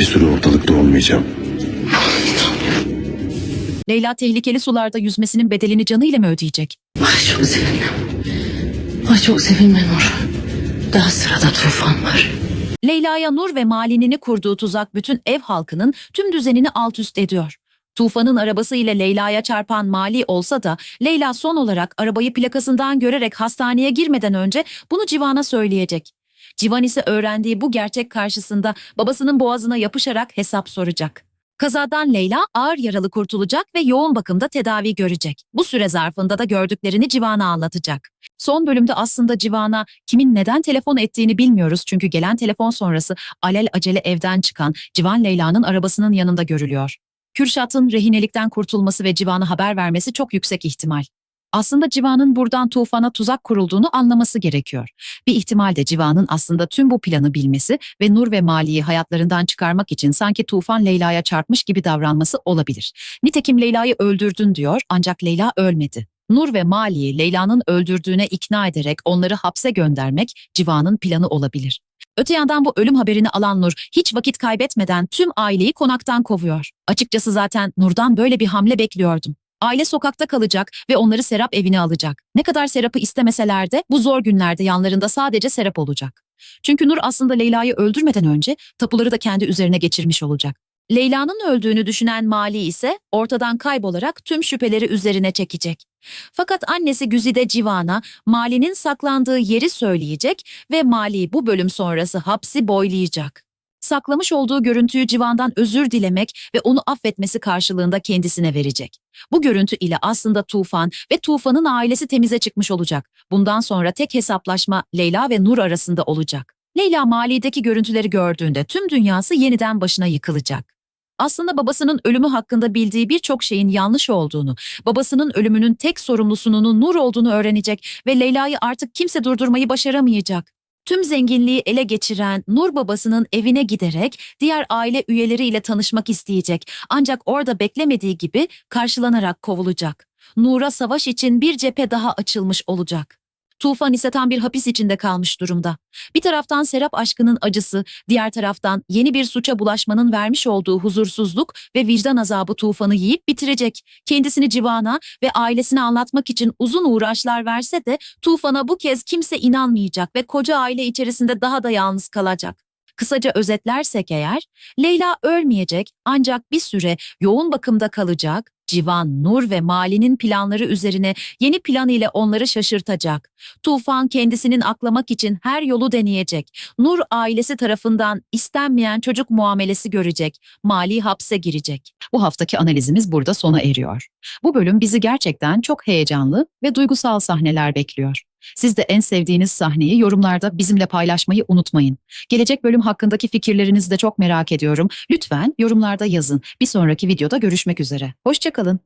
Bir süre ortalıkta olmayacağım. Leyla tehlikeli sularda yüzmesinin bedelini canıyla mı ödeyecek? Ay çok sevindim. Ay çok sevinme Nur. Daha sırada tufan var. Leyla'ya Nur ve Malin'ini kurduğu tuzak bütün ev halkının tüm düzenini alt üst ediyor. Tufan'ın arabası ile Leyla'ya çarpan Mali olsa da Leyla son olarak arabayı plakasından görerek hastaneye girmeden önce bunu Civan'a söyleyecek. Civan ise öğrendiği bu gerçek karşısında babasının boğazına yapışarak hesap soracak. Kazadan Leyla ağır yaralı kurtulacak ve yoğun bakımda tedavi görecek. Bu süre zarfında da gördüklerini Civan'a anlatacak. Son bölümde aslında Civan'a kimin neden telefon ettiğini bilmiyoruz çünkü gelen telefon sonrası alel acele evden çıkan Civan Leyla'nın arabasının yanında görülüyor. Kürşat'ın rehinelikten kurtulması ve Civan'a haber vermesi çok yüksek ihtimal. Aslında Civan'ın buradan Tufan'a tuzak kurulduğunu anlaması gerekiyor. Bir ihtimal de Civan'ın aslında tüm bu planı bilmesi ve Nur ve Mali'yi hayatlarından çıkarmak için sanki Tufan Leyla'ya çarpmış gibi davranması olabilir. Nitekim Leyla'yı öldürdün diyor ancak Leyla ölmedi. Nur ve Mali'yi Leyla'nın öldürdüğüne ikna ederek onları hapse göndermek Civan'ın planı olabilir. Öte yandan bu ölüm haberini alan Nur hiç vakit kaybetmeden tüm aileyi konaktan kovuyor. Açıkçası zaten Nur'dan böyle bir hamle bekliyordum. Aile sokakta kalacak ve onları Serap evine alacak. Ne kadar Serap'ı istemeseler de bu zor günlerde yanlarında sadece Serap olacak. Çünkü Nur aslında Leyla'yı öldürmeden önce tapuları da kendi üzerine geçirmiş olacak. Leyla'nın öldüğünü düşünen Mali ise ortadan kaybolarak tüm şüpheleri üzerine çekecek. Fakat annesi Güzide Civan'a Mali'nin saklandığı yeri söyleyecek ve Mali bu bölüm sonrası hapsi boylayacak. Saklamış olduğu görüntüyü Civan'dan özür dilemek ve onu affetmesi karşılığında kendisine verecek. Bu görüntü ile aslında Tufan ve Tufan'ın ailesi temize çıkmış olacak. Bundan sonra tek hesaplaşma Leyla ve Nur arasında olacak. Leyla Mali'deki görüntüleri gördüğünde tüm dünyası yeniden başına yıkılacak. Aslında babasının ölümü hakkında bildiği birçok şeyin yanlış olduğunu, babasının ölümünün tek sorumlusunun Nur olduğunu öğrenecek ve Leyla'yı artık kimse durdurmayı başaramayacak. Tüm zenginliği ele geçiren Nur babasının evine giderek diğer aile üyeleriyle tanışmak isteyecek. Ancak orada beklemediği gibi karşılanarak kovulacak. Nur'a savaş için bir cephe daha açılmış olacak. Tufan ise tam bir hapis içinde kalmış durumda. Bir taraftan Serap aşkının acısı, diğer taraftan yeni bir suça bulaşmanın vermiş olduğu huzursuzluk ve vicdan azabı Tufan'ı yiyip bitirecek. Kendisini Civan'a ve ailesine anlatmak için uzun uğraşlar verse de Tufan'a bu kez kimse inanmayacak ve koca aile içerisinde daha da yalnız kalacak. Kısaca özetlersek eğer, Leyla ölmeyecek ancak bir süre yoğun bakımda kalacak, Civan, Nur ve Mali'nin planları üzerine yeni plan ile onları şaşırtacak. Tufan kendisinin aklamak için her yolu deneyecek. Nur ailesi tarafından istenmeyen çocuk muamelesi görecek. Mali hapse girecek. Bu haftaki analizimiz burada sona eriyor. Bu bölüm bizi gerçekten çok heyecanlı ve duygusal sahneler bekliyor. Siz de en sevdiğiniz sahneyi yorumlarda bizimle paylaşmayı unutmayın. Gelecek bölüm hakkındaki fikirlerinizi de çok merak ediyorum. Lütfen yorumlarda yazın. Bir sonraki videoda görüşmek üzere. Hoşçakalın kalın.